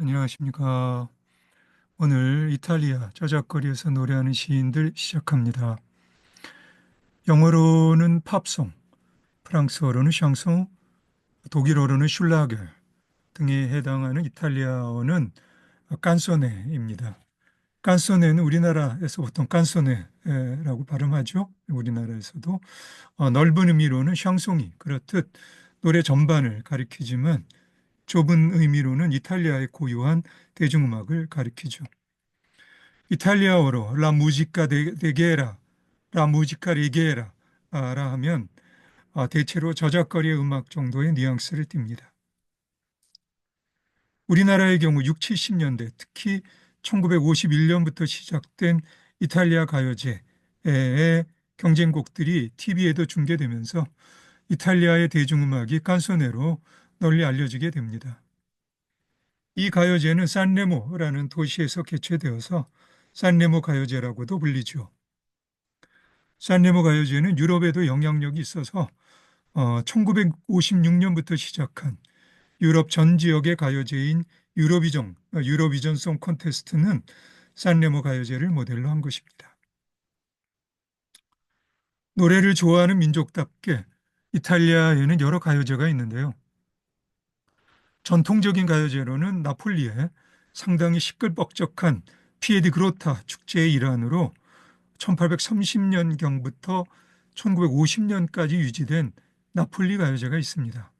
안녕하십니까. 오늘 이탈리아 저작거리에서 노래하는 시인들 시작합니다. 영어로는 팝송, 프랑스어로는 샹송, 독일어로는 슐라게 등에 해당하는 이탈리아어는 깐소네입니다. 깐소네는 우리나라에서 보통 깐소네라고 발음하죠. 우리나라에서도 어, 넓은 의미로는 샹송이 그렇듯 노래 전반을 가리키지만 좁은 의미로는 이탈리아의 고유한 대중음악을 가리키죠. 이탈리아어로 라 무지카 데게라, 라 무지카 레게라 라 하면 아, 대체로 저작거리의 음악 정도의 뉘앙스를 띱니다. 우리나라의 경우 6, 70년대 특히 1951년부터 시작된 이탈리아 가요제의 경쟁곡들이 TV에도 중계되면서 이탈리아의 대중음악이 깐소네로 널리 알려지게 됩니다. 이 가요제는 산레모라는 도시에서 개최되어서 산레모 가요제라고도 불리죠. 산레모 가요제는 유럽에도 영향력이 있어서 1956년부터 어, 시작한 유럽 전 지역의 가요제인 유로비전, 유로비전 송 콘테스트는 산레모 가요제를 모델로 한 것입니다. 노래를 좋아하는 민족답게 이탈리아에는 여러 가요제가 있는데요. 전통적인 가요제로는 나폴리에 상당히 시끌벅적한 피에디 그로타 축제의 일환으로 1830년경부터 1950년까지 유지된 나폴리 가요제가 있습니다.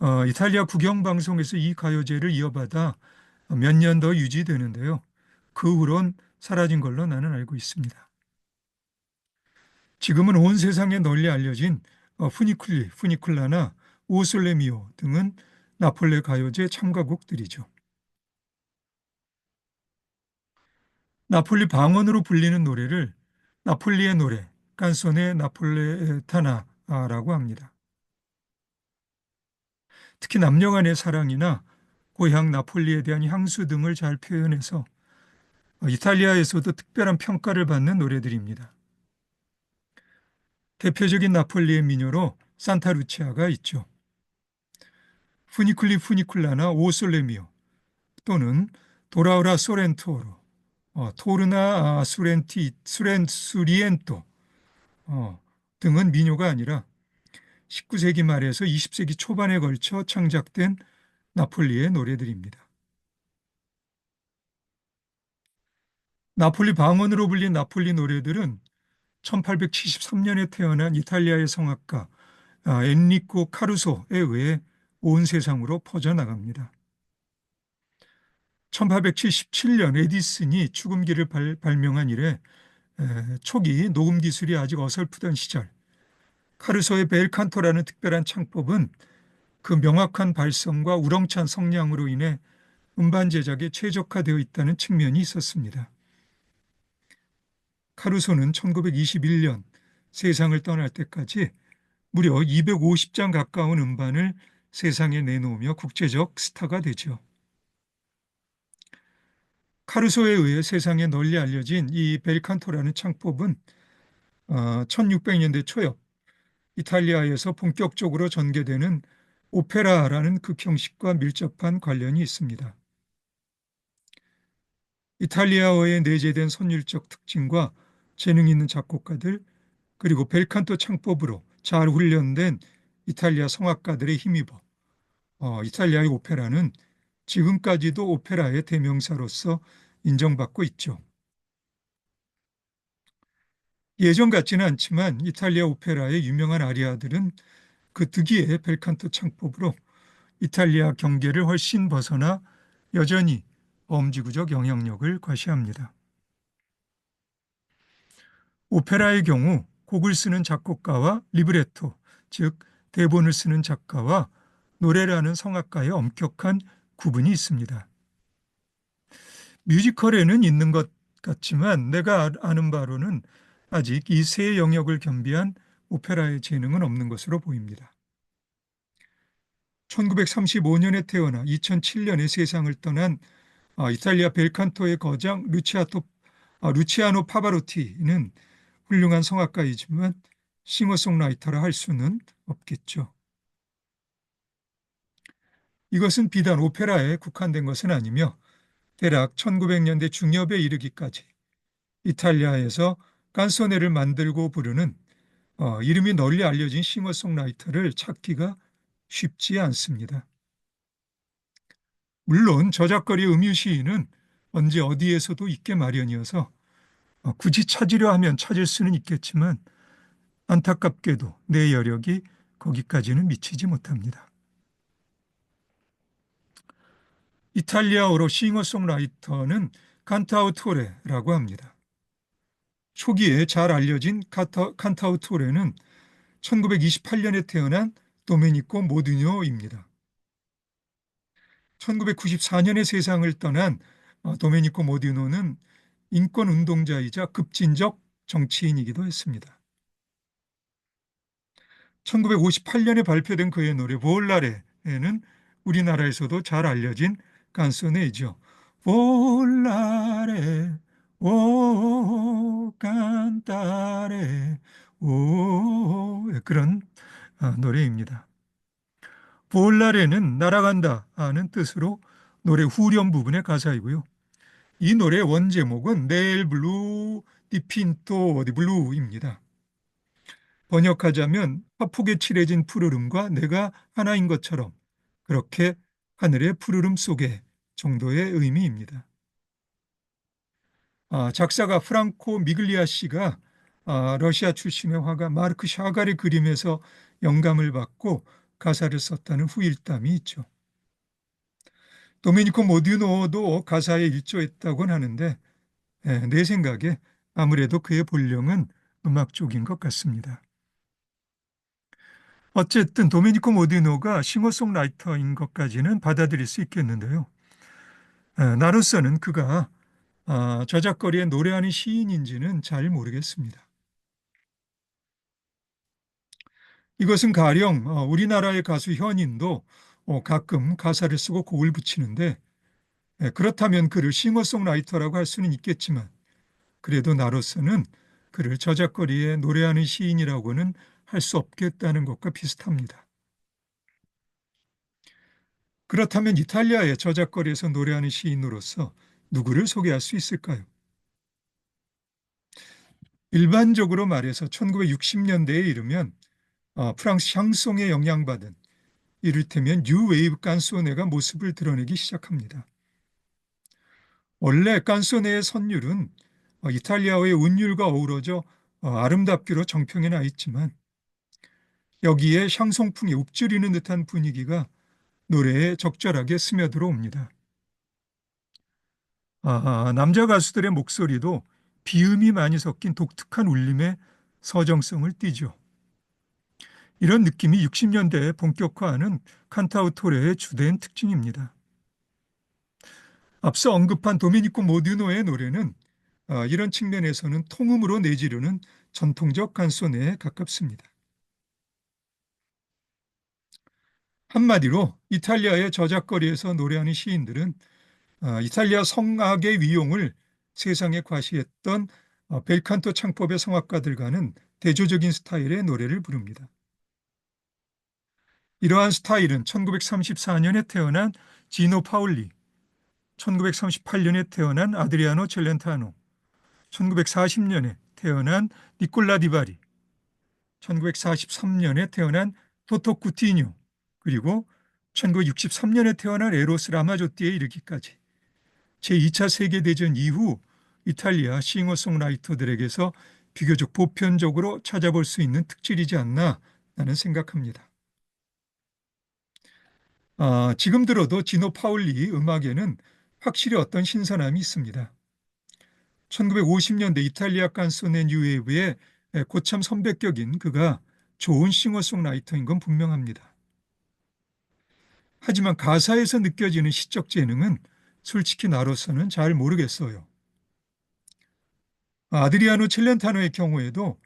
어, 이탈리아 국영방송에서 이 가요제를 이어받아 몇 년 더 유지되는데요. 그 후론 사라진 걸로 나는 알고 있습니다. 지금은 온 세상에 널리 알려진 어, 푸니쿨리, 푸니쿨라나 오솔레미오 등은 나폴레 가요제 참가곡들이죠. 나폴리 방언으로 불리는 노래를 나폴리의 노래, 깐소네 나폴레타나라고 합니다. 특히 남녀 간의 사랑이나 고향 나폴리에 대한 향수 등을 잘 표현해서 이탈리아에서도 특별한 평가를 받는 노래들입니다. 대표적인 나폴리의 미녀로 산타루치아가 있죠. 푸니쿨리 푸니쿨라나 오솔레미오 또는 도라우라 소렌토로 어, 토르나 수렌티 수렌 수리엔토 어, 등은 민요가 아니라 19세기 말에서 20세기 초반에 걸쳐 창작된 나폴리의 노래들입니다. 나폴리 방언으로 불린 나폴리 노래들은 1873년에 태어난 이탈리아의 성악가 아, 엔리코 카루소에 의해 온 세상으로 퍼져나갑니다. 1877년 에디슨이 축음기를 발, 명한 이래 초기 녹음 기술이 아직 어설프던 시절 카르소의 벨칸토라는 특별한 창법은 그 명확한 발성과 우렁찬 성량으로 인해 음반 제작에 최적화되어 있다는 측면이 있었습니다. 카루소는 1921년 세상을 떠날 때까지 무려 250장 가까운 음반을 세상에 내놓으며 국제적 스타가 되죠. 카루소에 의해 세상에 널리 알려진 이 벨칸토라는 창법은 1600년대 어, 초엽 이탈리아에서 본격적으로 전개되는 오페라라는 극 형식과 밀접한 관련이 있습니다. 이탈리아어에 내재된 선율적 특징과 재능 있는 작곡가들 그리고 벨칸토 창법으로 잘 훈련된 이탈리아 성악가들의 힘입어 어, 이탈리아의 오페라는 지금까지도 오페라의 대명사로서 인정받고 있죠. 예전 같지는 않지만 이탈리아 오페라의 유명한 아리아들은 그 특유의 벨칸토 창법으로 이탈리아 경계를 훨씬 벗어나 여전히 엄지구적 영향력을 과시합니다. 오페라의 경우 곡을 쓰는 작곡가와 리브레토, 즉 대본을 쓰는 작가와 노래라는 성악가의 엄격한 구분이 있습니다. 뮤지컬에는 있는 것 같지만 내가 아는 바로는 아직 이 세 영역을 겸비한 오페라의 재능은 없는 것으로 보입니다. 1935년에 태어나 2007년에 세상을 떠난 아, 이탈리아 벨칸토의 거장 루치아토, 아, 루치아노 파바로티는 훌륭한 성악가이지만 싱어송라이터라 할 수는 없겠죠. 이것은 비단 오페라에 국한된 것은 아니며 대략 1900년대 중엽에 이르기까지 이탈리아에서 깐소네를 만들고 부르는 어, 이름이 널리 알려진 싱어송라이터를 찾기가 쉽지 않습니다. 물론 저작거리 음유 시인은 언제 어디에서도 있게 마련이어서 어, 굳이 찾으려 하면 찾을 수는 있겠지만 안타깝게도 내 여력이 거기까지는 미치지 못합니다. 이탈리아어로 싱어송라이터는 칸타우토레라고 합니다. 초기에 잘 알려진 칸타우토레는 1928년에 태어난 도메니코 모드뇨입니다. 1994년에 세상을 떠난 어, 도메니코 모디노는 인권 운동자이자 급진적 정치인이기도 했습니다. 1958년에 발표된 그의 노래 볼라레에는 우리나라에서도 잘 알려진 깐소네이죠. 볼라레 오 깐타레 오 그런 어, 노래입니다. 볼라레는 날아간다 하는 뜻으로 노래 후렴 부분의 가사이고요. 이 노래 원제목은 넬 블루 디핀토 디 블루입니다. 번역하자면 화폭에 칠해진 푸르름과 내가 하나인 것처럼 그렇게 하늘의 푸르름 속에 정도의 의미입니다. 아, 작사가 프랑코 미글리아 씨가 아, 러시아 출신의 화가 마르크 샤갈의 그림에서 영감을 받고 가사를 썼다는 후일담이 있죠. 도메니코 모디노도 가사에 일조했다곤 하는데 예, 내 생각에 아무래도 그의 본령은 음악 쪽인 것 같습니다. 어쨌든 도메니코 모디노가 싱어송라이터인 것까지는 받아들일 수 있겠는데요. 예, 나로서는 그가 아, 저작거리에 노래하는 시인인지는 잘 모르겠습니다. 이것은 가령 어, 우리나라의 가수 현인도 어, 가끔 가사를 쓰고 곡을 붙이는데 예, 그렇다면 그를 싱어송라이터라고 할 수는 있겠지만 그래도 나로서는 그를 저작거리에 노래하는 시인이라고는 할 수 없겠다는 것과 비슷합니다. 그렇다면 이탈리아의 저작거리에서 노래하는 시인으로서 누구를 소개할 수 있을까요? 일반적으로 말해서 1960년대에 이르면 어, 프랑스 샹송에 영향받은 이를테면 뉴웨이브 깐소네가 모습을 드러내기 시작합니다. 원래 깐소네의 선율은 어, 이탈리아어의 운율과 어우러져 어, 아름답기로 정평에 나 있지만 여기에 샹송풍이 읊조리는 듯한 분위기가 노래에 적절하게 스며들어 옵니다. 아, 남자 가수들의 목소리도 비음이 많이 섞인 독특한 울림의 서정성을 띠죠. 이런 느낌이 60년대에 본격화하는 칸타우토레의 주된 특징입니다. 앞서 언급한 도미니코 모드노의 노래는 아, 이런 측면에서는 통음으로 내지르는 전통적 간소네에 가깝습니다. 한마디로 이탈리아의 저작거리에서 노래하는 시인들은 아, 이탈리아 성악의 위용을 세상에 과시했던 어, 벨칸토 창법의 성악가들과는 대조적인 스타일의 노래를 부릅니다. 이러한 스타일은 1934년에 태어난 지노 파울리, 1938년에 태어난 아드리아노 첼렌타노, 1940년에 태어난 니콜라 디바리, 1943년에 태어난 토토 쿠티뉴, 그리고 1963년에 태어난 에로스 라마조띠에 이르기까지 제2차 세계대전 이후 이탈리아 싱어송라이터들에게서 비교적 보편적으로 찾아볼 수 있는 특질이지 않나 나는 생각합니다. 아, 지금 들어도 지노 파울리 음악에는 확실히 어떤 신선함이 있습니다. 1950년대 이탈리아 깐소네 뉴웨이브의 고참 선배격인 그가 좋은 싱어송라이터인 건 분명합니다. 하지만 가사에서 느껴지는 시적 재능은 솔직히 나로서는 잘 모르겠어요. 아드리아노 첼렌타노의 경우에도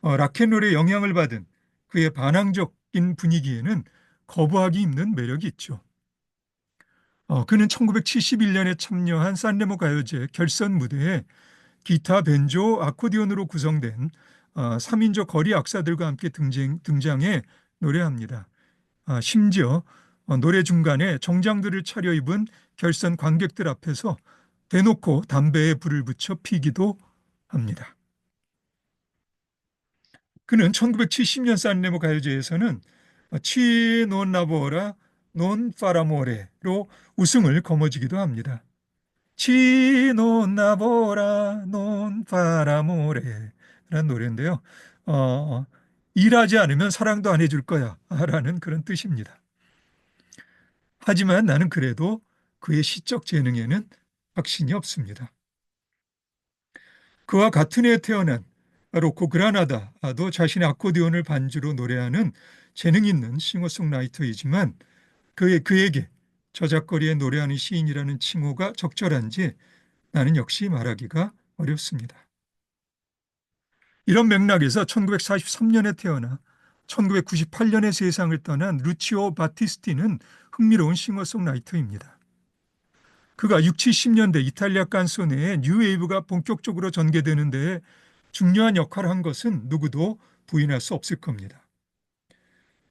어, 락앤롤의 영향을 받은 그의 반항적인 분위기에는 거부하기 힘든 매력이 있죠. 어, 그는 1971년에 참여한 산레모 가요제 결선 무대에 기타, 벤조, 아코디온으로 구성된 어, 3인조 거리 악사들과 함께 등장, 등장해 노래합니다. 아, 심지어 어, 노래 중간에 정장들을 차려입은 결선 관객들 앞에서 대놓고 담배에 불을 붙여 피기도 합니다. 그는 1970년 산레모 가요제에서는 치논 나보라 논 파라모레로 우승을 거머쥐기도 합니다. 치논 나보라 논 파라모레 라는 노래인데요. 어, 일하지 않으면 사랑도 안 해줄 거야 라는 그런 뜻입니다. 하지만 나는 그래도 그의 시적 재능에는 확신이 없습니다. 그와 같은 해에 태어난 로코 그라나다도 자신의 아코디온을 반주로 노래하는 재능 있는 싱어송라이터이지만 그의, 그에게 저작거리에 노래하는 시인이라는 칭호가 적절한지 나는 역시 말하기가 어렵습니다. 이런 맥락에서 1943년에 태어나 1998년에 세상을 떠난 루치오 바티스티는 흥미로운 싱어송라이터입니다. 그가 60, 70년대 이탈리아 깐소네에 뉴웨이브가 본격적으로 전개되는 데 중요한 역할을 한 것은 누구도 부인할 수 없을 겁니다.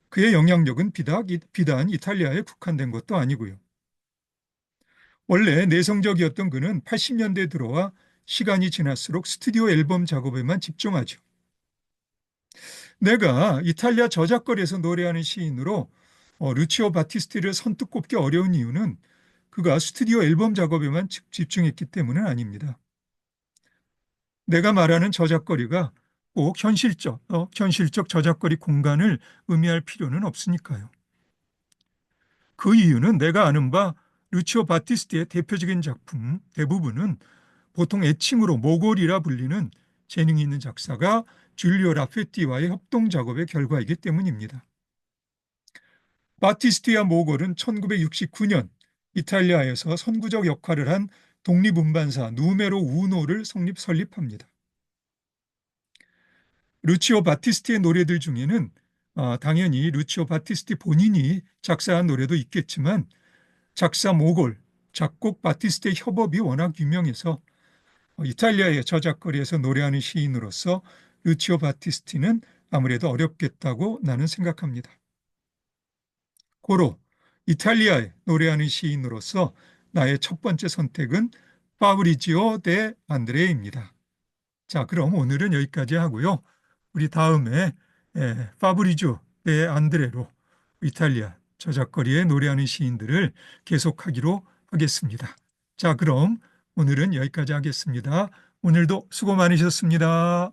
그의 영향력은 비단 이탈리아에 국한된 것도 아니고요. 원래 내성적이었던 그는 80년대에 들어와 시간이 지날수록 스튜디오 앨범 작업에만 집중하죠. 내가 이탈리아 저작거리에서 노래하는 시인으로 어, 루치오 바티스티를 선뜻 꼽기 어려운 이유는 그가 스튜디오 앨범 작업에만 집중했기 때문은 아닙니다. 내가 말하는 저작거리가 꼭 현실적, 어, 현실적 저작거리 공간을 의미할 필요는 없으니까요. 그 이유는 내가 아는 바 루치오 바티스티의 대표적인 작품 대부분은 보통 애칭으로 모골이라 불리는 재능이 있는 작사가 줄리오 라페티와의 협동 작업의 결과이기 때문입니다. 바티스티와 모골은 1969년 이탈리아에서 선구적 역할을 한 독립운반사 누메로 우노를 성립 설립합니다. 루치오 바티스티의 노래들 중에는 어, 당연히 루치오 바티스티 본인이 작사한 노래도 있겠지만 작사 모골, 작곡 바티스티의 협업이 워낙 유명해서 어, 이탈리아의 저작거리에서 노래하는 시인으로서 루치오 바티스티는 아무래도 어렵겠다고 나는 생각합니다. 고로 이탈리아에 노래하는 시인으로서 나의 첫 번째 선택은 파브리지오 데 안드레입니다. 자, 그럼 오늘은 여기까지 하고요. 우리 다음에 에, 파브리지오 데 안드레로 이탈리아 저작거리에 노래하는 시인들을 계속하기로 하겠습니다. 자, 그럼 오늘은 여기까지 하겠습니다. 오늘도 수고 많으셨습니다.